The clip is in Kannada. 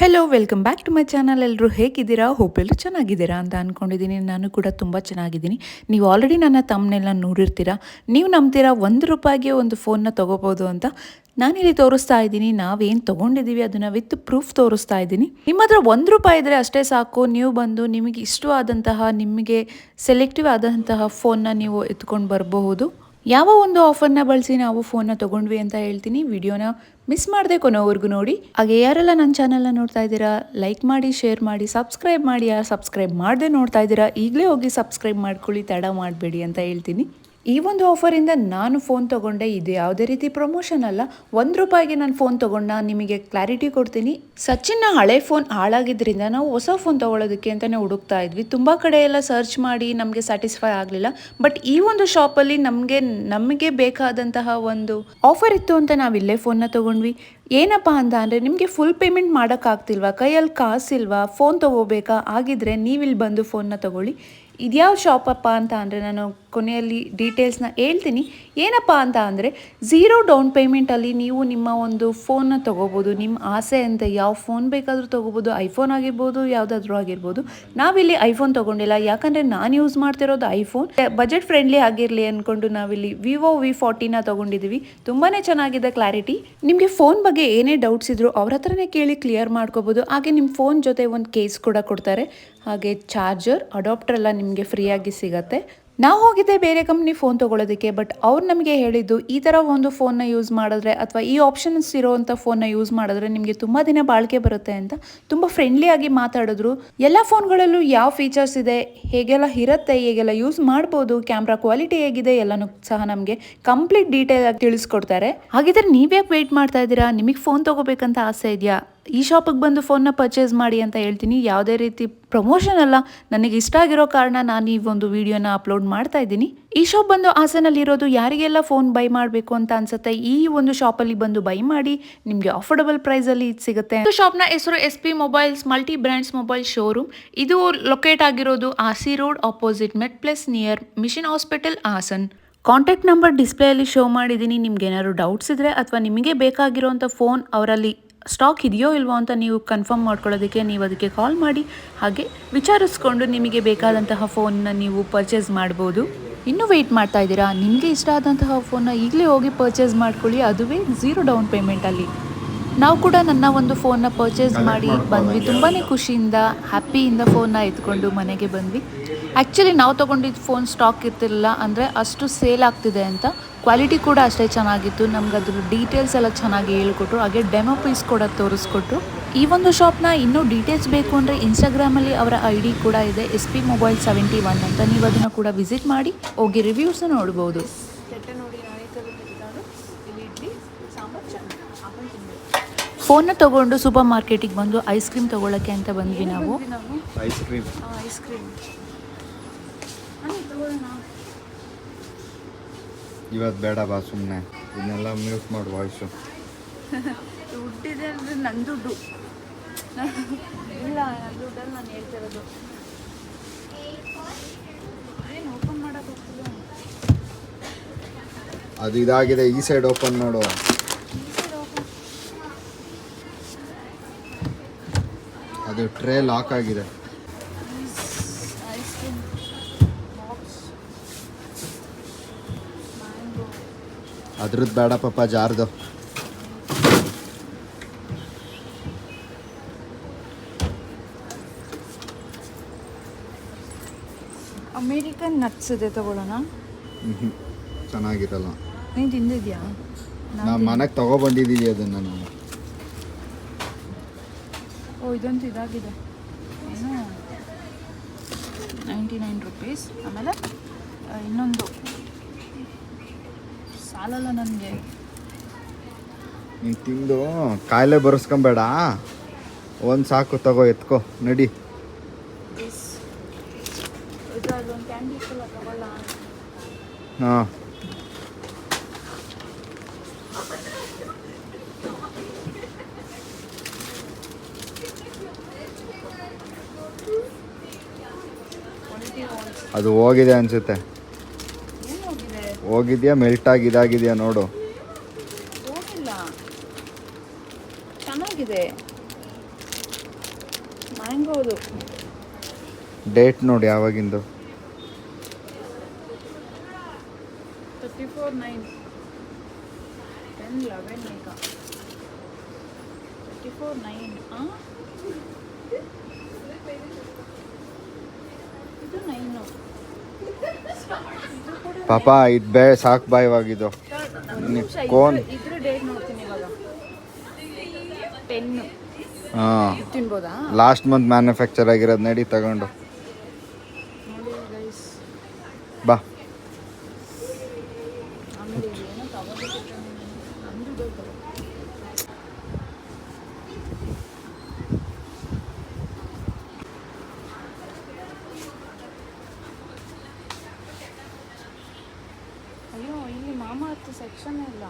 Hello welcome back to my channel ಎಲ್ಲರೂ ಹೇಗಿದ್ದೀರಾ? ಎಲ್ಲರೂ ಚೆನ್ನಾಗಿದ್ದೀರಾ ಅಂತ ಅಂದ್ಕೊಂಡಿದ್ದೀನಿ ನಾನು ಕೂಡ ತುಂಬ ಚೆನ್ನಾಗಿದ್ದೀನಿ. ನೀವು ಆಲ್ರೆಡಿ ನನ್ನ ತಮ್ಮನೆಲ್ಲ ನೋಡಿರ್ತೀರಾ? ನೀವು ನಂಬ್ತೀರಾ? ಒಂದು ರೂಪಾಯಿಗೆ ಒಂದು ಫೋನ್ನ ತೊಗೋಬೋದು ಅಂತ ನಾನಿಲ್ಲಿ ತೋರಿಸ್ತಾ ಇದ್ದೀನಿ. ನಾವೇನು ತೊಗೊಂಡಿದ್ದೀವಿ ಅದನ್ನು ವಿತ್ ಪ್ರೂಫ್ ತೋರಿಸ್ತಾ ಇದ್ದೀನಿ. ನಿಮ್ಮ ಹತ್ರ ಒಂದು ರೂಪಾಯಿ ಇದ್ದರೆ ಅಷ್ಟೇ ಸಾಕು. ನೀವು ಬಂದು ನಿಮಗೆ ಇಷ್ಟವಾದಂತಹ, ನಿಮಗೆ ಸೆಲೆಕ್ಟಿವ್ ಆದಂತಹ ಫೋನ್ನ ನೀವು ಎತ್ಕೊಂಡು ಬರಬಹುದು. ಯಾವ ಒಂದು ಆಫರ್ನ ಬಳಸಿ ನಾವು ಫೋನ್ನ ತಗೊಂಡ್ವಿ ಅಂತ ಹೇಳ್ತೀನಿ. ವಿಡಿಯೋನ ಮಿಸ್ ಮಾಡದೆ ಕೊನೆವರೆಗೂ ನೋಡಿ. ಹಾಗೆ ಯಾರೆಲ್ಲ ನನ್ನ ಚಾನಲ್ನ ನೋಡ್ತಾ ಇದ್ದೀರಾ ಲೈಕ್ ಮಾಡಿ ಶೇರ್ ಮಾಡಿ ಸಬ್ಸ್ಕ್ರೈಬ್ ಮಾಡಿ, ಯಾರು ಸಬ್ಸ್ಕ್ರೈಬ್ ಮಾಡದೆ ನೋಡ್ತಾ ಇದ್ದೀರಾ, ಈಗಲೇ ಹೋಗಿ ಸಬ್ಸ್ಕ್ರೈಬ್ ಮಾಡ್ಕೊಳ್ಳಿ, ತಡ ಮಾಡಬೇಡಿ ಅಂತ ಹೇಳ್ತೀನಿ. ಈ ಒಂದು ಆಫರಿಂದ ನಾನು ಫೋನ್ ತೊಗೊಂಡೆ, ಇದು ಯಾವುದೇ ರೀತಿ ಪ್ರಮೋಷನ್ ಅಲ್ಲ. ಒಂದು ರೂಪಾಯಿಗೆ ನಾನು ಫೋನ್ ತೊಗೊಂಡ ನಿಮಗೆ ಕ್ಲಾರಿಟಿ ಕೊಡ್ತೀನಿ. ಸಚಿನ್ನ ಹಳೆ ಫೋನ್ ಹಾಳಾಗಿದ್ದರಿಂದ ನಾವು ಹೊಸ ಫೋನ್ ತೊಗೊಳೋದಕ್ಕೆ ಅಂತಲೇ ಹುಡುಕ್ತಾ ಇದ್ವಿ. ತುಂಬ ಕಡೆ ಎಲ್ಲ ಸರ್ಚ್ ಮಾಡಿ ನಮಗೆ ಸ್ಯಾಟಿಸ್ಫೈ ಆಗಲಿಲ್ಲ. ಬಟ್ ಈ ಒಂದು ಶಾಪಲ್ಲಿ ನಮಗೆ ನಮಗೆ ಬೇಕಾದಂತಹ ಒಂದು ಆಫರ್ ಇತ್ತು ಅಂತ ನಾವು ಇಲ್ಲೇ ಫೋನ್ನ ತೊಗೊಂಡ್ವಿ. ಏನಪ್ಪ ಅಂತ ಅಂದರೆ, ನಿಮಗೆ ಫುಲ್ ಪೇಮೆಂಟ್ ಮಾಡೋಕ್ಕಾಗ್ತಿಲ್ವಾ? ಕೈಯಲ್ಲಿ ಕಾಸಿಲ್ವಾ? ಫೋನ್ ತೊಗೋಬೇಕಾ? ನೀವು ನೀವಿಲ್ಲಿ ಬಂದು ಫೋನ್ನ ತೊಗೊಳ್ಳಿ. ಇದ್ಯಾವ ಶಾಪಪ್ಪ ಅಂತ ಅಂದರೆ ನಾನು ಕೊನೆಯಲ್ಲಿ ಡೀಟೇಲ್ಸ್ನ ಹೇಳ್ತೀನಿ. ಏನಪ್ಪ ಅಂತ ಅಂದರೆ ಝೀರೋ ಡೌನ್ ಪೇಮೆಂಟಲ್ಲಿ ನೀವು ನಿಮ್ಮ ಒಂದು ಫೋನ್ನ ತೊಗೋಬೋದು ನಿಮ್ಮ ಆಸೆ ಅಂತ ಯಾವ ಫೋನ್ ಬೇಕಾದರೂ ತೊಗೋಬೋದು ಐಫೋನ್ ಆಗಿರ್ಬೋದು, ಯಾವುದಾದ್ರೂ ಆಗಿರ್ಬೋದು. ನಾವಿಲ್ಲಿ ಐಫೋನ್ ತೊಗೊಂಡಿಲ್ಲ. ಯಾಕಂದರೆ ನಾನು ಯೂಸ್ ಮಾಡ್ತಿರೋದು ಐಫೋನ್ ಬಜೆಟ್ ಫ್ರೆಂಡ್ಲಿ ಆಗಿರಲಿ ಅಂದ್ಕೊಂಡು ನಾವಿಲ್ಲಿ ವಿವೋ ವಿ ಫಾರ್ಟಿನ ತೊಗೊಂಡಿದ್ದೀವಿ ತುಂಬಾ ಚೆನ್ನಾಗಿದೆ ಕ್ಲಾರಿಟಿ ನಿಮಗೆ ಫೋನ್ ಬಗ್ಗೆ ಏನೇ ಡೌಟ್ಸ್ ಇದ್ದರೂ ಅವ್ರ ಹತ್ರನೇ ಕೇಳಿ ಕ್ಲಿಯರ್ ಮಾಡ್ಕೋಬೋದು. ಹಾಗೆ ನಿಮ್ಮ ಫೋನ್ ಜೊತೆ ಒಂದು ಕೇಸ್ ಕೂಡ ಕೊಡ್ತಾರೆ. ಹಾಗೆ ಚಾರ್ಜರ್ ಅಡಾಪ್ಟರ್ ಎಲ್ಲ ನಿಮಗೆ ಫ್ರೀಯಾಗಿ ಸಿಗತ್ತೆ. ನಾವು ಹೋಗಿದ್ದೆ ಬೇರೆ ಕಂಪ್ನಿ ಫೋನ್ ತೊಗೊಳೋದಕ್ಕೆ ಬಟ್ ಅವ್ರು ನಮಗೆ ಹೇಳಿದ್ದು ಈ ಥರ ಒಂದು ಫೋನ್ನ ಯೂಸ್ ಮಾಡಿದ್ರೆ ಅಥವಾ ಈ ಆಪ್ಷನ್ಸ್ ಇರೋವಂಥ ಫೋನ್ನ ಯೂಸ್ ಮಾಡಿದ್ರೆ ನಿಮಗೆ ತುಂಬ ದಿನ ಬಾಳಿಕೆ ಬರುತ್ತೆ ಅಂತ ತುಂಬ ಫ್ರೆಂಡ್ಲಿಯಾಗಿ ಮಾತಾಡಿದ್ರು. ಎಲ್ಲ ಫೋನ್ಗಳಲ್ಲೂ ಯಾವ ಫೀಚರ್ಸ್ ಇದೆ, ಹೇಗೆಲ್ಲ ಇರುತ್ತೆ, ಹೇಗೆಲ್ಲ ಯೂಸ್ ಮಾಡ್ಬೋದು ಕ್ಯಾಮ್ರಾ ಕ್ವಾಲಿಟಿ ಹೇಗಿದೆ ಎಲ್ಲನೂ ಸಹ ನಮಗೆ ಕಂಪ್ಲೀಟ್ ಡೀಟೇಲ್ ಆಗಿ ತಿಳಿಸ್ಕೊಡ್ತಾರೆ. ಹಾಗಿದ್ರೆ ನೀವ್ಯಾಕೆ ವೆಯ್ಟ್ ಮಾಡ್ತಾ ಇದ್ದೀರಾ? ನಿಮಗೆ ಫೋನ್ ತಗೋಬೇಕಂತ ಆಸೆ ಇದೆಯಾ? ಈ ಶಾಪಿಗೆ ಬಂದು ಫೋನ್ನ ಪರ್ಚೇಸ್ ಮಾಡಿ ಅಂತ ಹೇಳ್ತೀನಿ. ಯಾವುದೇ ರೀತಿ ಪ್ರಮೋಷನ್ ಅಲ್ಲ, ನನಗೆ ಇಷ್ಟ ಆಗಿರೋ ಕಾರಣ ನಾನು ಈ ಒಂದು ವಿಡಿಯೋನ ಅಪ್ಲೋಡ್ ಮಾಡ್ತಾ ಇದ್ದೀನಿ. ಈ ಶಾಪ್ ಬಂದು ಹಾಸನಲ್ಲಿ ಇರೋದು ಯಾರಿಗೆಲ್ಲ ಫೋನ್ ಬೈ ಮಾಡಬೇಕು ಅಂತ ಅನ್ಸುತ್ತೆ, ಈ ಒಂದು ಶಾಪಲ್ಲಿ ಬಂದು ಬೈ ಮಾಡಿ ನಿಮಗೆ ಅಫೋರ್ಡಬಲ್ ಪ್ರೈಸಲ್ಲಿ ಇದು ಸಿಗುತ್ತೆ. ಶಾಪ್ ಶಾಪ್ನ ಹೆಸರು S P mobiles multi brands mobile showroom ಇದು ಲೊಕೇಟ್ ಆಗಿರೋದು ಆಸಿ road opposite MedPlus near mission hospital Hassan. Contact number ಡಿಸ್ಪ್ಲೇಯಲ್ಲಿ show ಮಾಡಿದ್ದೀನಿ. ನಿಮ್ಗೆ ಏನಾದ್ರು ಡೌಟ್ಸ್ ಇದ್ದರೆ ಅಥವಾ ನಿಮಗೆ ಬೇಕಾಗಿರೋಂಥ ಫೋನ್ ಅವರಲ್ಲಿ ಸ್ಟಾಕ್ ಇದೆಯೋ ಇಲ್ವೋ ಅಂತ ನೀವು ಕನ್ಫರ್ಮ್ ಮಾಡ್ಕೊಳ್ಳೋದಕ್ಕೆ ನೀವು ಅದಕ್ಕೆ ಕಾಲ್ ಮಾಡಿ, ಹಾಗೆ ವಿಚಾರಿಸ್ಕೊಂಡು ನಿಮಗೆ ಬೇಕಾದಂತಹ ಫೋನ್ನ ನೀವು ಪರ್ಚೇಸ್ ಮಾಡ್ಬೋದು. ಇನ್ನೂ ವೆಯ್ಟ್ ಮಾಡ್ತಾ ಇದ್ದೀರಾ? ನಿಮಗೆ ಇಷ್ಟ ಆದಂತಹ ಫೋನ್ನ ಈಗಲೇ ಹೋಗಿ ಪರ್ಚೇಸ್ ಮಾಡ್ಕೊಳ್ಳಿ. ಅದುವೇ ಝೀರೋ ಡೌನ್ ಪೇಮೆಂಟಲ್ಲಿ ನಾವು ಕೂಡ ನನ್ನ ಒಂದು ಫೋನ್ನ ಪರ್ಚೇಸ್ ಮಾಡಿ ಬಂದ್ವಿ. ತುಂಬಾ ಖುಷಿಯಿಂದ ಹ್ಯಾಪಿಯಿಂದ ಫೋನ್ನ ಎತ್ಕೊಂಡು ಮನೆಗೆ ಬಂದ್ವಿ. ಆ್ಯಕ್ಚುಲಿ ನಾವು ತೊಗೊಂಡಿದ್ದ ಫೋನ್ ಸ್ಟಾಕ್ ಇರ್ತಿರಲಿಲ್ಲ. ಅಂದರೆ ಅಷ್ಟು ಸೇಲ್ ಆಗ್ತಿದೆ ಅಂತ. ಕ್ವಾಲಿಟಿ ಕೂಡ ಅಷ್ಟೇ ಚೆನ್ನಾಗಿತ್ತು. ನಮ್ಗೆ ಅದ್ರ ಡೀಟೇಲ್ಸ್ ಎಲ್ಲ ಚೆನ್ನಾಗಿ ಹೇಳ್ಕೊಟ್ರು. ಹಾಗೆ ಡೆಮೋ ಪೀಸ್ ಕೂಡ ತೋರಿಸ್ಕೊಟ್ರು. ಈ ಒಂದು ಶಾಪ್ನ ಇನ್ನೂ ಡೀಟೇಲ್ಸ್ ಬೇಕು ಅಂದರೆ ಇನ್ಸ್ಟಾಗ್ರಾಮಲ್ಲಿ ಅವರ ಐ ಡಿ ಕೂಡ ಇದೆ. S P mobile seventy one ಅಂತ. ನೀವು ಅದನ್ನು ಕೂಡ ವಿಸಿಟ್ ಮಾಡಿ ಹೋಗಿ ರಿವ್ಯೂಸ್ನ ನೋಡ್ಬೋದು. ಫೋನ್ನ ತಗೊಂಡು ಸೂಪರ್ ಮಾರ್ಕೆಟಿಗೆ ಬಂದು ಐಸ್ ಕ್ರೀಮ್ ತಗೊಳ್ಳೋಕ್ಕೆ ಅಂತ ಬಂದ್ವಿ ನಾವು. ಐಸ್ ಕ್ರೀಮ್ ಐಸ್ ಕ್ರೀಮ್ ಇವತ್ತು ಬೇಡ ಬಾ ಸುಮ್ಮನೆ ಇದನ್ನೆಲ್ಲ ಮ್ಯೂಟ್ ಮಾಡು ವಾಯ್ಸು ದುಡ್ಡಿದೆ ಅಂದರೆ ನನ್ನ ದುಡ್ಡು. ಇಲ್ಲ ನನ್ನ ದುಡ್ಡಲ್ಲಿ ನಾನು ಹೇಳ್ತಿರೋದು. ಏನು ಓಪನ್ ಅದು ಇದಾಗಿದೆ ಈ ಸೈಡ್ ಓಪನ್ ಮಾಡು. ಅದು ಟ್ರೇ ಲಾಕ್ ಆಗಿದೆ. ಅದ್ರದ್ದು ಬೇಡ ಪಾಪ ಜಾರ್ದು. ಅಮೇರಿಕನ್ ನಟ್ಸ್ ಇದೆ ತಗೊಳ್ಳೋಣ. ಚೆನ್ನಾಗಿರಲ್ಲ. ನೀನು ತಿಂದಿದ್ಯಾ? ನಾನು ಮನೆಗೆ ತಗೊಬಂದಿದ್ದೀವಿ ಅದನ್ನು ನಾವು ಓ ಇದಂತೂ ಇದಾಗಿದೆ. ಏನು ನೈಂಟಿ ನೈನ್ ರುಪೀಸ್ ಆಮೇಲೆ ಇನ್ನೊಂದು. ಸಾಲಲ್ಲ ನನಗೆ. ನೀನು ತಿಂದು ಕಾಯಿಲೆ ಬರೆಸ್ಕೊಂಬೇಡ. ಒಂದು ಸಾಕು ತಗೋ ಎತ್ಕೋ ನಡಿ. ಹಾಂ. ಅದು ಹೋಗಿದೆ ಅನ್ಸುತ್ತೆ. ಹೋಗಿದ್ಯಾ? ಮೆಲ್ಟ್ ಆಗಿ ಇದಾಗಿದೆಯಾ ನೋಡು. ಹೋಗಿಲ್ಲ. ಚೆನ್ನಾಗಿದೆ. ಮ್ಯಾಂಗೋದು ಡೇಟ್ ನೋಡಿ ಯಾವಾಗಿಂದು? Thirty four nine ten eleven ಈಗ ತರ್ಟಿ ಫೋರ್ ನೈನ್ ಇದು ನೈನು ಪಾಪ, ಇದು ಬೇ ಸಾಕು ಬಾ ಇವಾಗಿದು ಕೋನ್ ಹಾಂ. ಲಾಸ್ಟ್ ಮಂತ್ ಮ್ಯಾನುಫ್ಯಾಕ್ಚರ್ ಆಗಿರೋದು ನಡಿ, ತಗೊಂಡು. ಬಾ. ಆಮೇಲೆ ಏನೋ ತಗೋಬೇಕಿತ್ತು ನಂದು